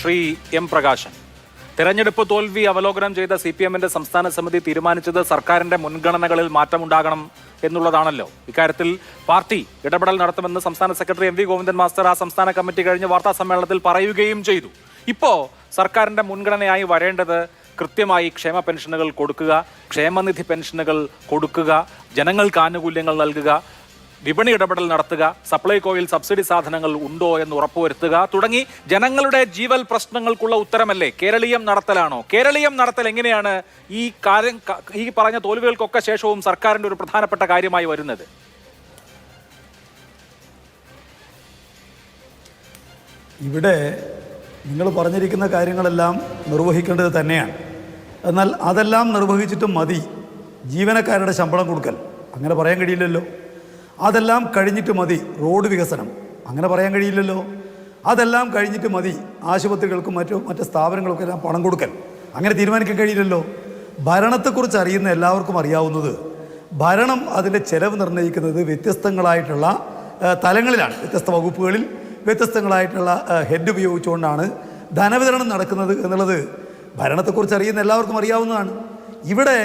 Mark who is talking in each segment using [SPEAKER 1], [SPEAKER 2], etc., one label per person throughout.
[SPEAKER 1] Shri M Prakashan. തെരഞ്ഞെടുപ്പ് തോൽവി അവലോകനം ചെയ്ത സി പി എമ്മിന്റെ സംസ്ഥാന സമിതി തീരുമാനിച്ചത് സർക്കാരിന്റെ മുൻഗണനകളിൽ മാറ്റമുണ്ടാകണം എന്നുള്ളതാണല്ലോ. ഇക്കാര്യത്തിൽ പാർട്ടി ഇടപെടൽ നടത്തുമെന്ന് സംസ്ഥാന secretary M V Govindan master ആ സംസ്ഥാന കമ്മിറ്റി കഴിഞ്ഞ വാർത്താ സമ്മേളനത്തിൽ പറയുകയും ചെയ്തു. ഇപ്പോ സർക്കാരിന്റെ മുൻഗണനയായി വരേണ്ടത് കൃത്യമായി ക്ഷേമ പെൻഷനുകൾ കൊടുക്കുക ക്ഷേമനിധി പെൻഷനുകൾ കൊടുക്കുക ജനങ്ങൾക്ക് ആനുകൂല്യങ്ങൾ നൽകുക വിപണി ഇടപെടൽ നടത്തുക സപ്ലൈകോയിൽ സബ്സിഡി സാധനങ്ങൾ ഉണ്ടോ എന്ന് ഉറപ്പുവരുത്തുക തുടങ്ങി ജനങ്ങളുടെ ജീവൽ പ്രശ്നങ്ങൾക്കുള്ള ഉത്തരമല്ലേ? കേരളീയം നടത്തലാണോ? കേരളീയം നടത്തൽ എങ്ങനെയാണ് ഈ കാര്യം ഈ പറഞ്ഞ തോൽവികൾക്കൊക്കെ ശേഷവും സർക്കാരിന്റെ ഒരു പ്രധാനപ്പെട്ട കാര്യമായി വരുന്നത്?
[SPEAKER 2] ഇവിടെ നിങ്ങൾ പറഞ്ഞിരിക്കുന്ന കാര്യങ്ങളെല്ലാം നിർവഹിക്കേണ്ടത് തന്നെയാണ്. എന്നാൽ അതെല്ലാം നിർവഹിച്ചിട്ടും മതി ജീവനക്കാരുടെ ശമ്പളം കൊടുക്കൽ. അങ്ങനെ പറയാൻ കഴിയില്ലല്ലോ. അതെല്ലാം കഴിഞ്ഞിട്ട് മതി റോഡ് വികസനം. അങ്ങനെ പറയാൻ കഴിയില്ലല്ലോ. അതെല്ലാം കഴിഞ്ഞിട്ട് മതി ആശുപത്രികൾക്കും മറ്റു മറ്റ് സ്ഥാപനങ്ങൾക്കും എല്ലാം പണം കൊടുക്കൽ. അങ്ങനെ തീരുമാനിക്കാൻ കഴിയില്ലല്ലോ. ഭരണത്തെക്കുറിച്ച് അറിയുന്ന എല്ലാവർക്കും അറിയാവുന്നത് ഭരണം അതിന്റെ ചെലവ് നിർണയിക്കുന്നത് വ്യത്യസ്തങ്ങളായിട്ടുള്ള തലങ്ങളിലാണ്. വ്യത്യസ്ത വകുപ്പുകളിൽ വ്യത്യസ്തങ്ങളായിട്ടുള്ള ഹെഡ് ഉപയോഗിച്ചുകൊണ്ടാണ് ധനവിതരണം നടക്കുന്നത് എന്നുള്ളത് ഭരണത്തെക്കുറിച്ച് അറിയുന്ന എല്ലാവർക്കും അറിയാവുന്നതാണ്. ഇവിടെ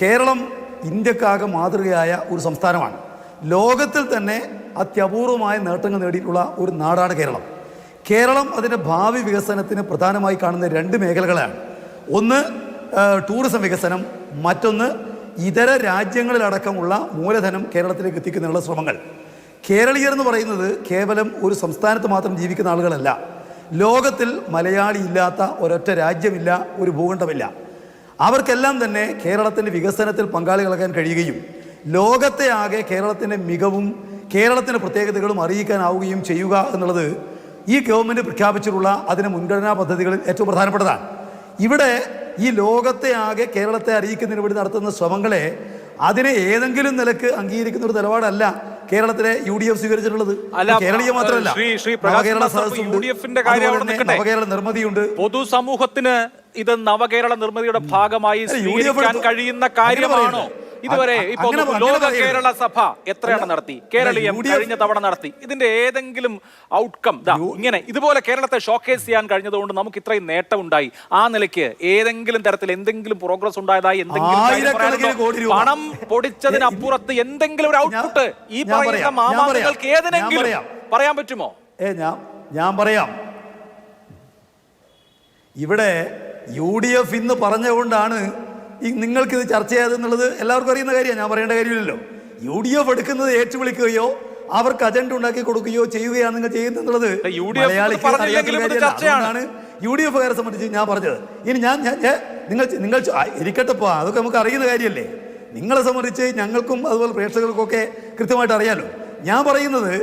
[SPEAKER 2] കേരളം ഇന്ത്യക്കാകെ മാതൃകയായ ഒരു സംസ്ഥാനമാണ്. ലോകത്തിൽ തന്നെ അത്യപൂർവമായ നേട്ടങ്ങൾ നേടിയിട്ടുള്ള ഒരു നാടാണ് കേരളം. കേരളം അതിന്റെ ഭാവി വികസനത്തിന് പ്രധാനമായി കാണുന്ന രണ്ട് മേഖലകളാണ്. ഒന്ന് ടൂറിസം വികസനം. മറ്റൊന്ന് ഇതര രാജ്യങ്ങളിലടക്കമുള്ള മൂലധനം കേരളത്തിലേക്ക് എത്തിക്കുന്നതിനുള്ള ശ്രമങ്ങൾ. കേരളീയർ എന്ന് പറയുന്നത് കേവലം ഒരു സംസ്ഥാനത്ത് മാത്രം ജീവിക്കുന്ന ആളുകളല്ല. ലോകത്തിൽ മലയാളി ഇല്ലാത്ത ഒരൊറ്റ രാജ്യമില്ല ഒരു ഭൂഖണ്ഡമില്ല. അവർക്കെല്ലാം തന്നെ കേരളത്തിന്റെ വികസനത്തിൽ പങ്കാളികളാക്കാൻ കഴിയുകയും ലോകത്തെ ആകെ കേരളത്തിന്റെ മികവും കേരളത്തിന്റെ പ്രത്യേകതകളും അറിയിക്കാനാവുകയും ചെയ്യുക എന്നുള്ളത് ഈ ഗവൺമെന്റ് പ്രഖ്യാപിച്ചിട്ടുള്ള അതിന്റെ മുൻഗണനാ പദ്ധതികളിൽ ഏറ്റവും പ്രധാനപ്പെട്ടതാണ്. ഇവിടെ ഈ ലോകത്തെ ആകെ കേരളത്തെ അറിയിക്കുന്നതിന് വേണ്ടി നടത്തുന്ന ശ്രമങ്ങളെ അതിനെ ഏതെങ്കിലും നിലയ്ക്ക് അംഗീകരിക്കുന്ന ഒരു നിലപാടല്ല കേരളത്തിലെ യു ഡി എഫ് സ്വീകരിച്ചിട്ടുള്ളത്. കേരളീയ മാത്രമല്ല. സദസ്സുണ്ട്.
[SPEAKER 1] നിൽക്കട്ടെ.
[SPEAKER 2] നവകേരള നിർമ്മിതിയുണ്ട്.
[SPEAKER 1] പൊതുസമൂഹത്തിന് ഇത് നവകേരള നിർമ്മിതിയുടെ ഭാഗമായി സ്വീകരിക്കാൻ കഴിയുന്ന കാര്യമാണോ? ഇതുവരെ ഇപ്പൊ ലോക കേരള സഭ എത്രയാണ് നടത്തി? കേരളീയം കഴിഞ്ഞ തവണ നടത്തി. ഇതിന്റെ ഏതെങ്കിലും ഔട്ട്കം ഇങ്ങനെ ഇതുപോലെ കേരളത്തെ ഷോക്കേസ് ചെയ്യാൻ കഴിഞ്ഞതുകൊണ്ട് നമുക്ക് ഇത്രയും നേട്ടം ഉണ്ടായി ആ നിലയ്ക്ക് ഏതെങ്കിലും തരത്തിൽ എന്തെങ്കിലും പ്രോഗ്രസ് ഉണ്ടായതായി എന്തെങ്കിലും? പണം പൊടിച്ചതിനപ്പുറത്ത് എന്തെങ്കിലും ഒരു ഔട്ട്പുട്ട് ഈ പറയുന്ന
[SPEAKER 2] പറയാം,
[SPEAKER 1] മാമാങ്ങൾക്ക്
[SPEAKER 2] പറയാം,
[SPEAKER 1] ഏതെങ്കിലും പറയാൻ പറ്റുമോ?
[SPEAKER 2] ഏ ഞാൻ ഞാൻ പറയാം. ഇവിടെ യു ഡി എഫ് ഇന്ന് പറഞ്ഞുകൊണ്ടാണ് ഈ നിങ്ങൾക്കിത് ചർച്ച ചെയ്യാതെന്നുള്ളത് എല്ലാവർക്കും അറിയുന്ന കാര്യമാണ്. ഞാൻ പറയേണ്ട കാര്യമില്ലല്ലോ. യു ഡി എഫ് എടുക്കുന്നത് ഏറ്റുവിളിക്കുകയോ അവർക്ക് അജണ്ട ഉണ്ടാക്കി കൊടുക്കുകയോ ചെയ്യുകയാണ് നിങ്ങൾ ചെയ്യുന്നത്
[SPEAKER 1] യു ഡി എഫ് ഇത് ചർച്ചയാണ്.
[SPEAKER 2] യു ഡി എഫുകാരെ സംബന്ധിച്ച് ഞാൻ പറഞ്ഞത്. ഇനി ഞാൻ ഞാൻ നിങ്ങൾ നിങ്ങൾ ഇരിക്കട്ടെ പോ അതൊക്കെ നമുക്ക് അറിയുന്ന കാര്യമല്ലേ? നിങ്ങളെ സംബന്ധിച്ച് ഞങ്ങൾക്കും അതുപോലെ പ്രേക്ഷകർക്കൊക്കെ കൃത്യമായിട്ട് അറിയാലോ. ഞാൻ പറയുന്നത്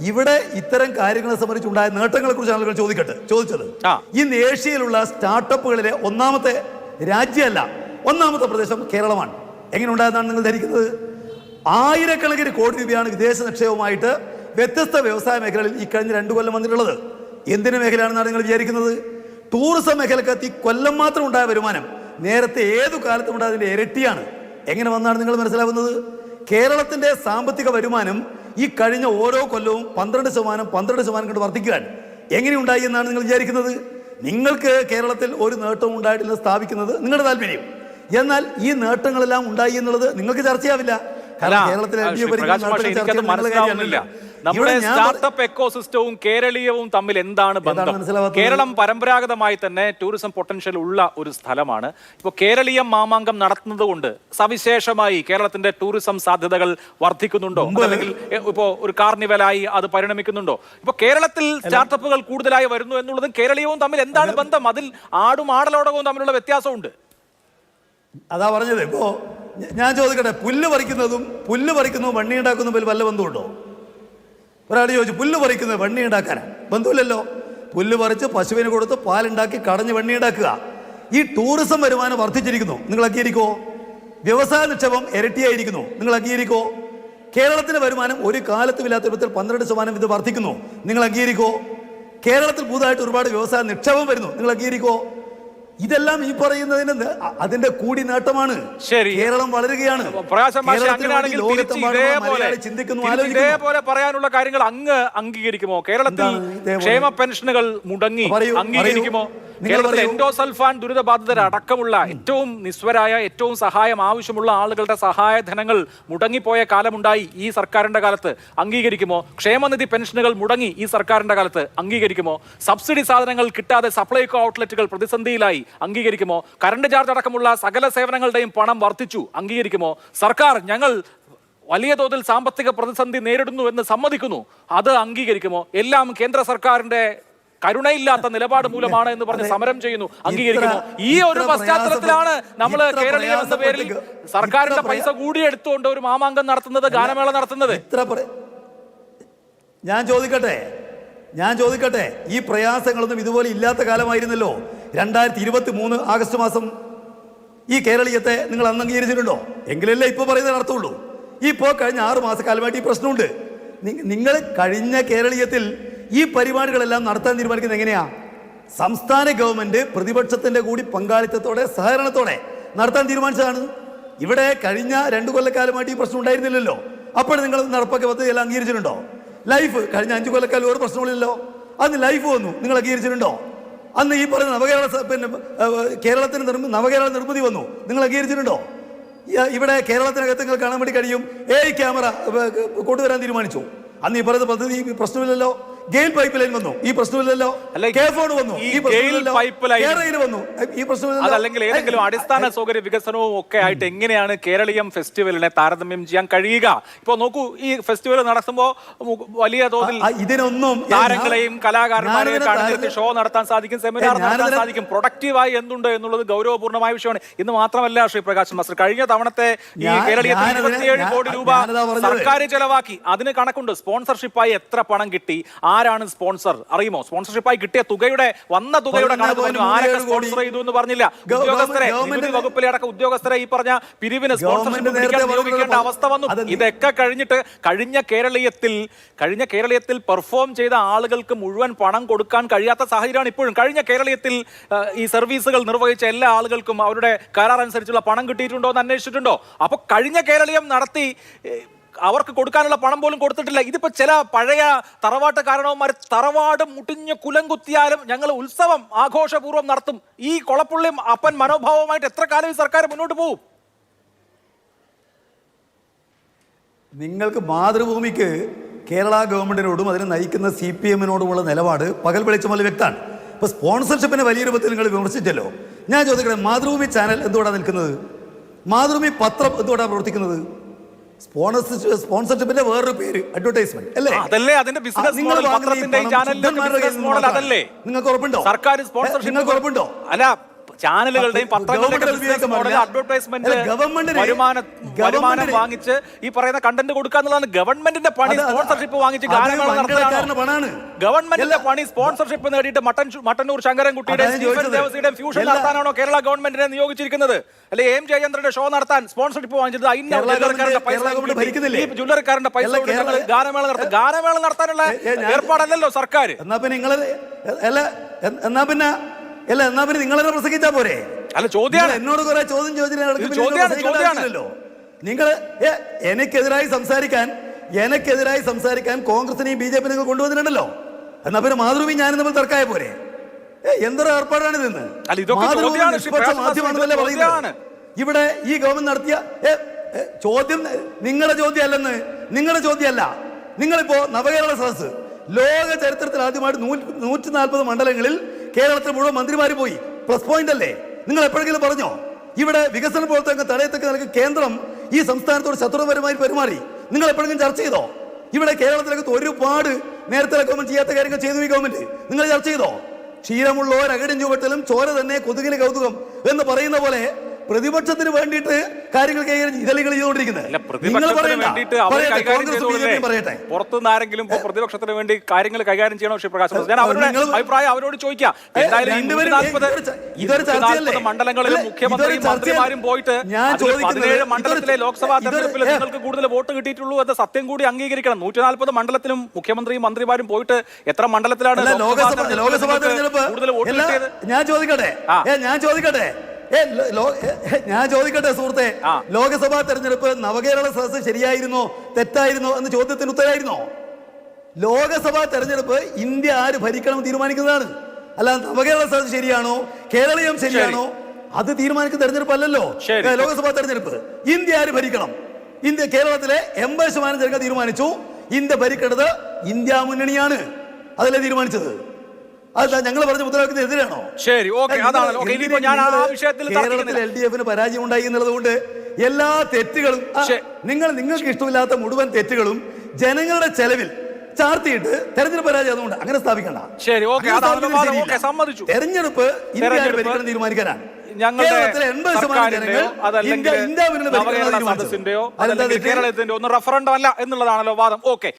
[SPEAKER 2] ഇവിടെ ഇത്തരം കാര്യങ്ങളെ സംബന്ധിച്ചുണ്ടായ നേട്ടങ്ങളെ കുറിച്ച് ആളുകൾ ചോദിക്കട്ടെ? ചോദിച്ചത്. ഇന്ന് ഏഷ്യയിലുള്ള സ്റ്റാർട്ടപ്പുകളിലെ ഒന്നാമത്തെ രാജ്യമല്ല ഒന്നാമത്തെ പ്രദേശം കേരളമാണ്. എങ്ങനെ ഉണ്ടായതാണ് നിങ്ങൾ ധരിക്കുന്നത്? ആയിരക്കണക്കിന് കോടി രൂപയാണ് വിദേശ നിക്ഷേപമായിട്ട് വ്യത്യസ്ത വ്യവസായ മേഖലകളിൽ ഈ കഴിഞ്ഞ രണ്ടു കൊല്ലം വന്നിട്ടുള്ളത്. എന്തിനു മേഖലയാണെന്നാണ് നിങ്ങൾ വിചാരിക്കുന്നത്? ടൂറിസം മേഖലക്കകത്ത് ഈ കൊല്ലം മാത്രം ഉണ്ടായ വരുമാനം നേരത്തെ ഏതു കാലത്തും ഉണ്ടായതിന്റെ ഇരട്ടിയാണ്. എങ്ങനെ വന്നാണ് നിങ്ങൾ മനസ്സിലാവുന്നത്? കേരളത്തിന്റെ സാമ്പത്തിക വരുമാനം ഈ കഴിഞ്ഞ ഓരോ കൊല്ലവും പന്ത്രണ്ട് ശതമാനം പന്ത്രണ്ട് ശതമാനം കണ്ട് വർദ്ധിക്കുകയാണ് എങ്ങനെയുണ്ടായി എന്നാണ് നിങ്ങൾ വിചാരിക്കുന്നത്? നിങ്ങൾക്ക് കേരളത്തിൽ ഒരു നേട്ടവും ഉണ്ടായിട്ടില്ല സ്ഥാപിക്കുന്നത് നിങ്ങളുടെ താല്പര്യം. എന്നാൽ ഈ നേട്ടങ്ങളെല്ലാം ഉണ്ടായി എന്നുള്ളത് നിങ്ങൾക്ക് ചർച്ചയാവില്ല. കാരണം കേരളത്തിലെ
[SPEAKER 1] നമ്മുടെ സ്റ്റാർട്ടപ്പ് എക്കോസിസ്റ്റവും കേരളീയവും തമ്മിൽ എന്താണ് ബന്ധം? കേരളം പരമ്പരാഗതമായി തന്നെ ടൂറിസം പൊട്ടൻഷ്യൽ ഉള്ള ഒരു സ്ഥലമാണ്. ഇപ്പോൾ കേരളീയം മാമാങ്കം നടത്തുന്നത് കൊണ്ട് സവിശേഷമായി കേരളത്തിന്റെ ടൂറിസം സാധ്യതകൾ വർദ്ധിക്കുന്നുണ്ടോ? അല്ലെങ്കിൽ ഇപ്പോ ഒരു കാർണിവലായി അത് പരിണമിക്കുന്നുണ്ടോ? ഇപ്പൊ കേരളത്തിൽ സ്റ്റാർട്ടപ്പുകൾ കൂടുതലായി വരുന്നു എന്നുള്ളതും കേരളീയവും തമ്മിൽ എന്താണ് ബന്ധം? അതിൽ ആടും ആടലോടകവും തമ്മിലുള്ള വ്യത്യാസമുണ്ട്.
[SPEAKER 2] അതാ പറഞ്ഞത്. ഇപ്പോ ഞാൻ ചോദിക്കട്ടെ പുല്ല് പറിക്കുന്നതും പുല്ല് പറിക്കുന്നതും വണ്ണി ഉണ്ടാക്കുന്നതും വല്ല ബന്ധമുണ്ടോ? ഒരാൾ ചോദിച്ചു പുല്ല് പറിക്കുന്നത് വെണ്ണി ഉണ്ടാക്കാനാണ് ബന്ധുവില്ലല്ലോ. പുല്ല് പറിച്ച് പശുവിന് കൊടുത്ത് പാലുണ്ടാക്കി കടഞ്ഞ് വെണ്ണി ഉണ്ടാക്കുക. ഈ ടൂറിസം വരുമാനം വർദ്ധിച്ചിരിക്കുന്നു. നിങ്ങൾ അംഗീകരിക്കോ വ്യവസായ നിക്ഷേപം ഇരട്ടിയായിരിക്കുന്നു. നിങ്ങൾ അംഗീകരിക്കോ കേരളത്തിലെ വരുമാനം ഒരു കാലത്തും ഇല്ലാത്ത വിധത്തിൽ പന്ത്രണ്ട് ശതമാനം ഇത് വർദ്ധിക്കുന്നു. നിങ്ങൾ അംഗീകരിക്കോ കേരളത്തിൽ പുതുതായിട്ട് ഒരുപാട് വ്യവസായ നിക്ഷേപം വരുന്നു. നിങ്ങൾ അംഗീകരിക്കോ ഇതെല്ലാം ഈ പറയുന്നതിന് അതിന്റെ കൂടി നേട്ടമാണ്.
[SPEAKER 1] ശരി.
[SPEAKER 2] കേരളം വളരുകയാണ്.
[SPEAKER 1] ഇതേപോലെ പറയാനുള്ള കാര്യങ്ങൾ അങ്ങ് അംഗീകരിക്കുമോ? കേരളത്തിൽ ക്ഷേമ പെൻഷനുകൾ മുടങ്ങി അംഗീകരിക്കുമോ? കേരളത്തിൽ എൻഡോസൾഫാൻ ദുരിതബാധിതർ അടക്കമുള്ള ഏറ്റവും നിസ്വരായ ഏറ്റവും സഹായം ആവശ്യമുള്ള ആളുകളുടെ സഹായധനങ്ങൾ മുടങ്ങിപ്പോയ കാലമുണ്ടായി ഈ സർക്കാരിന്റെ കാലത്ത്. അംഗീകരിക്കുമോ? ക്ഷേമനിധി പെൻഷനുകൾ മുടങ്ങി ഈ സർക്കാരിന്റെ കാലത്ത്. അംഗീകരിക്കുമോ? സബ്സിഡി സാധനങ്ങൾ കിട്ടാതെ സപ്ലൈകോ ഔട്ട്ലെറ്റുകൾ പ്രതിസന്ധിയിലായി. അംഗീകരിക്കുമോ? കറണ്ട് ചാർജ് അടക്കമുള്ള സകല സേവനങ്ങളുടെയും പണം വർദ്ധിച്ചു. അംഗീകരിക്കുമോ? സർക്കാർ ഞങ്ങൾ വലിയ തോതിൽ സാമ്പത്തിക പ്രതിസന്ധി നേരിടുന്നു എന്ന് സമ്മതിക്കുന്നു. അത് അംഗീകരിക്കുമോ? എല്ലാം കേന്ദ്ര സർക്കാരിന്റെ കരുണയില്ലാത്ത നിലപാട് മൂലമാണ് എന്ന് പറഞ്ഞ് സമരം ചെയ്യുന്നു.
[SPEAKER 2] അംഗീകരിക്കുന്നു.
[SPEAKER 1] ഈ ഒരു പശ്ചാത്തലത്തിലാണ് നമ്മൾ കേരളീയം എന്ന പേരിൽ സർക്കാരിന്റെ പൈസ കൂടി എടുത്തുകൊണ്ട് ഒരു മാമാങ്കം നടത്തുന്നത് ഗാനമേള നടത്തുന്നത്.
[SPEAKER 2] ഞാൻ ചോദിക്കട്ടെ? ഞാൻ ചോദിക്കട്ടെ? ഈ പ്രയാസങ്ങളൊന്നും ഇതുപോലെ ഇല്ലാത്ത കാലമായിരുന്നല്ലോ. രണ്ടായിരത്തി ഇരുപത്തി മൂന്ന് ആഗസ്റ്റ് മാസം ഈ കേരളീയത്തെ നിങ്ങൾ അന്ന് അംഗീകരിച്ചിട്ടുണ്ടോ? എങ്കിലല്ലേ ഇപ്പോൾ പറയുന്നത് അർത്ഥമുള്ളൂ ഇപ്പോൾ കഴിഞ്ഞ ആറ് മാസക്കാലമായിട്ട് ഈ പ്രശ്നമുണ്ട്. നിങ്ങൾ കഴിഞ്ഞ കേരളീയത്തിൽ ഈ പരിപാടികളെല്ലാം നടത്താൻ തീരുമാനിക്കുന്നത് എങ്ങനെയാണ് സംസ്ഥാന ഗവൺമെന്റ് പ്രതിപക്ഷത്തിന്റെ കൂടി പങ്കാളിത്തത്തോടെ സഹകരണത്തോടെ നടത്താൻ തീരുമാനിച്ചതാണ്. ഇവിടെ കഴിഞ്ഞ രണ്ട് കൊല്ലക്കാലമായിട്ട് ഈ പ്രശ്നം ഉണ്ടായിരുന്നില്ലല്ലോ. അപ്പോൾ നിങ്ങൾ നടപ്പൊക്കെ പദ്ധതി എല്ലാം അംഗീകരിച്ചിട്ടുണ്ടോ? ലൈഫ് കഴിഞ്ഞ അഞ്ച് കൊല്ലക്കാലം ഒരു പ്രശ്നമില്ലല്ലോ അന്ന് ലൈഫ് വന്നു. നിങ്ങൾ അംഗീകരിച്ചിട്ടുണ്ടോ? അന്ന് ഈ പറഞ്ഞ നവകേരള പിന്നെ കേരളത്തിന് നിർമ്മി നവകേരള നിർമ്മിതി വന്നു. നിങ്ങൾ അംഗീകരിച്ചിട്ടുണ്ടോ? ഇവിടെ കേരളത്തിനകത്ത് നിങ്ങൾ കാണാൻ വേണ്ടി കഴിയും. എ ക്യാമറ കൊണ്ടുവരാൻ തീരുമാനിച്ചു. അന്ന് ഈ പറയുന്ന പദ്ധതി പ്രശ്നമില്ലല്ലോ. ഗെയിൽ പൈപ്പ് ലൈൻ വന്നു. ഈ പ്രശ്നമില്ലല്ലോ.
[SPEAKER 1] അല്ല,
[SPEAKER 2] കെ ഫോൺ വന്നു.
[SPEAKER 1] ഈ പൈപ്പ് ലൈൻ-
[SPEAKER 2] വന്നു. ഈ പ്രശ്നമില്ല
[SPEAKER 1] അല്ലെങ്കിൽ ഏതെങ്കിലും അടിസ്ഥാന സൗകര്യ വികസനവും ഒക്കെ ആയിട്ട് എങ്ങനെയാണ് കേരളീയം ഫെസ്റ്റിവലിനെ താരതമ്യം ചെയ്യാൻ കഴിയുക? ഇപ്പൊ നോക്കൂ ഈ ഫെസ്റ്റിവൽ നടത്തുമ്പോൾ വലിയ തോതിൽ
[SPEAKER 2] ഇതിനൊന്നും
[SPEAKER 1] താരങ്ങളെയും കലാകാരന്മാരെയും
[SPEAKER 2] കാണിച്ചിട്ട്
[SPEAKER 1] ഷോ നടത്താൻ സാധിക്കും സെമിനാർ നടത്താൻ സാധിക്കും. പ്രൊഡക്റ്റീവായി എന്തുണ്ട് എന്നുള്ളത് ഗൗരവപൂർണമായ വിഷയമാണ്. ഇന്ന് മാത്രമല്ല ശ്രീ പ്രകാശ് മാസ്റ്റർ കഴിഞ്ഞ തവണത്തെ ഈ
[SPEAKER 2] കേരളീയ
[SPEAKER 1] ഇരുപത്തിയേഴ് കോടി രൂപ സർക്കാർ ചെലവാക്കി. അതിന് കണക്കുണ്ട്. സ്പോൺസർഷിപ്പായി എത്ര പണം കിട്ടി? ആരാണ് സ്പോൺസർ? അറിയുമോ? സ്പോൺസർഷിപ്പായി കിട്ടിയ തുകയുടെ വന്ന തുകയുടെ
[SPEAKER 2] പതിനൊന്ന്
[SPEAKER 1] കണക്ക് പറഞ്ഞു. ആരൊക്കെ. സ്പോൺസർ ചെയ്തു എന്ന് പറഞ്ഞില്ല. ഉദ്യോഗസ്ഥരെ നികുതി വകുപ്പിലെ അടക്കം ഉദ്യോഗസ്ഥരെ ഈ പറഞ്ഞ പിരിവിന് സ്പോൺസർഷിപ്പ് നിയോഗിക്കേണ്ട അവസ്ഥ വന്നു. ഇതൊക്കെ കഴിഞ്ഞിട്ട് കഴിഞ്ഞ കേരളീയത്തിൽ കഴിഞ്ഞ കേരളീയത്തിൽ പെർഫോം ചെയ്ത ആളുകൾക്ക് മുഴുവൻ പണം കൊടുക്കാൻ കഴിയാത്ത സാഹചര്യമാണ് ഇപ്പോഴും. കഴിഞ്ഞ കേരളീയത്തിൽ ഈ സർവീസുകൾ നിർവഹിച്ച എല്ലാ ആളുകൾക്കും അവരുടെ കരാർ അനുസരിച്ചുള്ള പണം കിട്ടിയിട്ടുണ്ടോ എന്ന് അന്വേഷിച്ചിട്ടുണ്ടോ? അപ്പൊ കഴിഞ്ഞ കേരളീയം നടത്തി അവർക്ക് കൊടുക്കാനുള്ള പണം പോലും കൊടുത്തിട്ടില്ല. ഇതിപ്പോ ചില പഴയ തറവാട്ട് കാരണവന്മാർ തറവാട് മുട്ടിഞ്ഞ് കുലം കുത്തിയാലും ഞങ്ങൾ ഉത്സവം ആഘോഷപൂർവം നടത്തും. ഈ കൊളപ്പുള്ളിയും അപ്പൻ മനോഭാവമായിട്ട് എത്ര കാലം ഈ സർക്കാർ മുന്നോട്ട് പോകും?
[SPEAKER 2] നിങ്ങൾക്ക് മാതൃഭൂമിക്ക് കേരള ഗവൺമെന്റിനോടും അതിനെ നയിക്കുന്ന സി പി എമ്മിനോടുമുള്ള നിലപാട് പകൽ വെളിച്ചം വെളിച്ചമല്ല വ്യക്തമാണ്. ഇപ്പൊ സ്പോൺസർഷിപ്പിനെ വലിയ രൂപത്തിൽ നിങ്ങൾ വിമർശിച്ചല്ലോ. ഞാൻ ചോദിക്കട്ടെ മാതൃഭൂമി ചാനൽ എന്തുകൊണ്ടാണ് നിൽക്കുന്നത്? മാതൃഭൂമി പത്രം എന്തുകൊണ്ടാണ് പ്രവർത്തിക്കുന്നത്? സ്പോൺസർ സ്പോൺസർഷിപ്പിന്റെ വേറൊരു പേര് അഡ്വർടൈസ്മെന്റ് അല്ലേ?
[SPEAKER 1] അതല്ലേ അതിന്റെ ബിസിനസ് മോഡൽ പത്രത്തിന്റെ
[SPEAKER 2] ശുദ്ധന്മാരുടെ
[SPEAKER 1] ബിസിനസ് മോഡൽ അതല്ലേ?
[SPEAKER 2] നിങ്ങൾക്ക് ഉറപ്പുണ്ടോ?
[SPEAKER 1] സർക്കാർ സ്പോൺസർഷിപ്പ്
[SPEAKER 2] നിങ്ങൾക്ക് ഉറപ്പുണ്ടോ?
[SPEAKER 1] അല്ല ചാനലുകളുടെയും പത്രങ്ങളുടെയും അഡ്വർടൈസ്മെന്റ് വരുമാനം വരുമാനം വാങ്ങിച്ച് ഈ പറയുന്ന കണ്ടന്റ് കൊടുക്കുക എന്നുള്ളതാണ് ഗവൺമെന്റിന്റെ പണി. സ്പോൺസർഷിപ്പ് വാങ്ങിച്ച് ഗാനമേള നടത്തുകയാണോ. ഗവൺമെന്റിന്റെ പണി സ്പോൺസർഷിപ്പ് നേടിയിട്ട് മട്ടൻ മട്ടന്നൂർ
[SPEAKER 2] ഞാൻ
[SPEAKER 1] ദേവസിയുടെയും ഫ്യൂഷൻ നടത്താനാണോ കേരള ഗവൺമെന്റിനെ നിയോഗിച്ചിരിക്കുന്നത്? അല്ലെ എം ജയചന്ദ്രന്റെ ഷോ നടത്താൻ സ്പോൺസർഷിപ്പ് വാങ്ങിച്ചത് അതിന്
[SPEAKER 2] കേരള
[SPEAKER 1] ജ്വല്ലറിക്കാരന്റെ പൈസ ജ്വല്ലറിക്കാരന്റെ പൈസ ഗാനമേള നടത്തും. ഗാനമേള നടത്താനുള്ള ഏർപ്പാടല്ലല്ലോ സർക്കാർ
[SPEAKER 2] എന്നാ പിന്നെ നിങ്ങൾ അല്ല എന്നാ പിന്നെ അല്ല എന്നാ പിന്നെ നിങ്ങൾ നിങ്ങളെന്നെ പ്രസംഗിച്ചാ പോരെ?
[SPEAKER 1] അല്ല
[SPEAKER 2] ചോദ്യം എന്നോട് കുറെ ചോദ്യം
[SPEAKER 1] ചോദ്യമാണ്.
[SPEAKER 2] നിങ്ങൾ എനിക്കെതിരായി സംസാരിക്കാൻ എനിക്കെതിരായി സംസാരിക്കാൻ കോൺഗ്രസിനെയും ബി ജെ പി നിങ്ങൾ കൊണ്ടുവന്നിട്ടുണ്ടല്ലോ. എന്നാ പിന്നെ മാതൃഭൂമി ഞാൻ തമ്മിൽ തർക്കായ പോരെ? എന്തൊരു ഏർപ്പാടാണ് ഇതെന്ന് മാധ്യമമാണെന്നല്ലേ പറയുന്നത്. ഇവിടെ ഈ ഗവൺമെന്റ് നടത്തിയ ചോദ്യം നിങ്ങളുടെ ചോദ്യം ചോദ്യമല്ലെന്ന്. നിങ്ങളുടെ ചോദ്യമല്ല. നിങ്ങളിപ്പോ നവകേരള സദസ് ലോക ചരിത്രത്തിൽ ആദ്യമായിട്ട് നൂറ്റി നാൽപ്പത് മണ്ഡലങ്ങളിൽ കേരളത്തിൽ മുഴുവൻ മന്ത്രിമാർ പോയി. പ്ലസ് പോയിന്റ് അല്ലേ? നിങ്ങൾ എപ്പോഴെങ്കിലും പറഞ്ഞോ? ഇവിടെ വികസന പ്രവർത്തനങ്ങൾ തടയത്തക്ക നിലയ്ക്ക് കേന്ദ്രം ഈ സംസ്ഥാനത്തോട് ശത്രുപരമായി പെരുമാറി. നിങ്ങൾ എപ്പോഴെങ്കിലും ചർച്ച ചെയ്തോ? ഇവിടെ കേരളത്തിലേക്ക് ഒരുപാട് നേരത്തെ ഗവൺമെന്റ് ചെയ്യാത്ത കാര്യങ്ങൾ ചെയ്തു ഈ ഗവൺമെന്റ് നിങ്ങൾ ചർച്ച ചെയ്തോ? ക്ഷീരമുള്ളവർ അകടിൻ ചുവട്ടിലും ചോര തന്നെ കൊതുകിന് കൗതുകം എന്ന് പറയുന്ന പോലെ പ്രതിപക്ഷത്തിന് വേണ്ടിയിട്ട് കാര്യങ്ങൾ കൈകാര്യം നിങ്ങൾ ചെയ്തുകൊണ്ടിരിക്കുന്നത് പറയട്ടെ,
[SPEAKER 1] പുറത്തുനിന്ന് ആരെങ്കിലും പ്രതിപക്ഷത്തിന് വേണ്ടി കാര്യങ്ങൾ കൈകാര്യം ചെയ്യണോ ശ്രീ പ്രകാശ് ഞാൻ അവരുടെ അഭിപ്രായം അവരോട് ചോദിക്കാം. എന്തായാലും ഈ
[SPEAKER 2] രണ്ടുപേരും
[SPEAKER 1] 140
[SPEAKER 2] ഇതൊരു ച- ഇതൊരു ചർച്ചയല്ലേ?
[SPEAKER 1] 140 മണ്ഡലങ്ങളിലും
[SPEAKER 2] അല്ല,
[SPEAKER 1] മുഖ്യമന്ത്രിയും
[SPEAKER 2] ഇതൊരു ചർച്ചയല്ലേ?
[SPEAKER 1] മന്ത്രിമാരും പോയിട്ട്
[SPEAKER 2] ഞാൻ
[SPEAKER 1] പതിനേഴ് മണ്ഡലത്തിലെ ലോക്സഭാ തെരഞ്ഞെടുപ്പിൽ നിങ്ങൾക്ക് കൂടുതൽ വോട്ട് കിട്ടിയിട്ടുള്ളൂ എന്ന സത്യം കൂടി അംഗീകരിക്കണം. നൂറ്റി നാൽപ്പത് മണ്ഡലത്തിലും മുഖ്യമന്ത്രിയും മന്ത്രിമാരും പോയിട്ട് എത്ര മണ്ഡലത്തിലാണ് കൂടുതൽ വോട്ട് കിട്ടിയത്?
[SPEAKER 2] ഞാൻ ചോദിക്കട്ടെ? ഞാൻ ചോദിക്കട്ടെ? ഞാൻ ചോദിക്കട്ടെ സുഹൃത്തെ. ലോകസഭാ തെരഞ്ഞെടുപ്പ് നവകേരള സദസ് ശരിയായിരുന്നോ തെറ്റായിരുന്നോ എന്ന ചോദ്യത്തിന് ഉത്തരമായിരുന്നോ? ലോകസഭാ തെരഞ്ഞെടുപ്പ് ഇന്ത്യ ആര് ഭരിക്കണം തീരുമാനിക്കുന്നതാണ്. അല്ല നവകേരള സദസ് ശരിയാണോ കേരളീയം ശരിയാണോ? അത് തീരുമാനിക്കുന്ന തെരഞ്ഞെടുപ്പ് അല്ലല്ലോ. ലോകസഭാ തെരഞ്ഞെടുപ്പ്. ഇന്ത്യ ആര് ഭരിക്കണം? ഇന്ത്യ കേരളത്തിലെ എൺപത് ശതമാനം ജനങ്ങൾ തീരുമാനിച്ചു. ഇന്ത്യ ഭരിക്കേണ്ടത് ഇന്ത്യ മുന്നണിയാണ്. അതല്ലേ തീരുമാനിച്ചത്? അതാ ഞങ്ങൾ പറഞ്ഞ മുദ്രാവാക്യത്തിന് എതിരാണോ
[SPEAKER 1] ശരി ഓക്കെ അതാണ് ഓക്കെ ഇനിയിപ്പോ ഞാൻ ആ വിഷയത്തിൽ
[SPEAKER 2] കേരളത്തിൽ എൽ ഡി എഫിന് പരാജയം ഉണ്ടായി എന്നുള്ളത് കൊണ്ട് എല്ലാ തെറ്റുകളും ആ,
[SPEAKER 1] ശരി.
[SPEAKER 2] നിങ്ങൾ നിങ്ങൾക്ക് ഇഷ്ടമില്ലാത്ത മുഴുവൻ തെറ്റുകളും ജനങ്ങളുടെ ചെലവിൽ ചാർത്തിയിട്ട് തെരഞ്ഞെടുപ്പ് പരാജയം അതുകൊണ്ട് അങ്ങനെ സ്ഥാപിക്കണ്ട
[SPEAKER 1] ശരി, ഓക്കെ,
[SPEAKER 2] അങ്ങനെ
[SPEAKER 1] അതാണ്
[SPEAKER 2] സ്ഥാപിക്കുന്നത്
[SPEAKER 1] വാദം,
[SPEAKER 2] ശരിയില്ല.
[SPEAKER 1] ഓക്കെ, സമ്മതിച്ചു.
[SPEAKER 2] തെരഞ്ഞെടുപ്പ് ഇന്ത്യ
[SPEAKER 1] തെരഞ്ഞെടുപ്പ്
[SPEAKER 2] ഭരിക്കണം തീരുമാനിക്കാനാണ്
[SPEAKER 1] ഞങ്ങളുടെ
[SPEAKER 2] കേരളത്തിലെ എൺപത് ശതമാനം
[SPEAKER 1] സർക്കാരിന്റെയോ
[SPEAKER 2] ജനങ്ങൾ
[SPEAKER 1] അതല്ലെങ്കിൽ
[SPEAKER 2] ഇന്ത്യ ഇന്ത്യ മുന്നണി ഭരിക്കണം
[SPEAKER 1] നവകേരള
[SPEAKER 2] തീരുമാനിച്ചത്.
[SPEAKER 1] സദസ്സിന്റെയോ
[SPEAKER 2] അതെന്താ
[SPEAKER 1] അതല്ലെങ്കിൽ
[SPEAKER 2] തെറ്റ്?
[SPEAKER 1] കേരളത്തിന്റെയോ ഒന്നും റഫറണ്ടം അല്ല എന്നുള്ളതാണല്ലോ വാദം ഓക്കെ